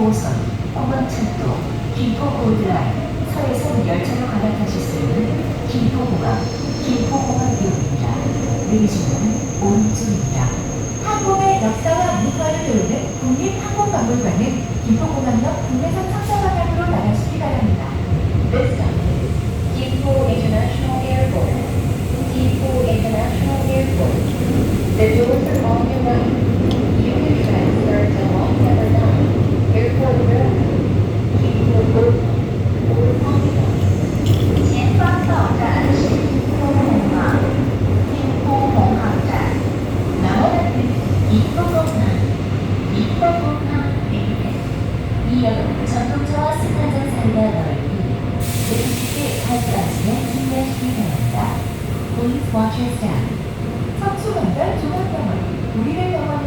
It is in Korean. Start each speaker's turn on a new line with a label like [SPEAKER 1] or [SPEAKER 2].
[SPEAKER 1] 5호선, 홍광천도, 김포고드라인, 서해선 열차로 갈아타실 수 있는 김포공항, 김포공항역입니다. 내리시는 오른쪽입니다. 항공의 역사와 문화를 배우는 국립항공박물관은 김포공항역 국내선 청사 방향으로 나가시기 바랍니다.
[SPEAKER 2] 네, 이 역은 전동차와 승하전 사이가 넓으니 내리실 발까지는 바랍니다. Please watch your step.
[SPEAKER 1] 서초원별 종합병원 우리를 병원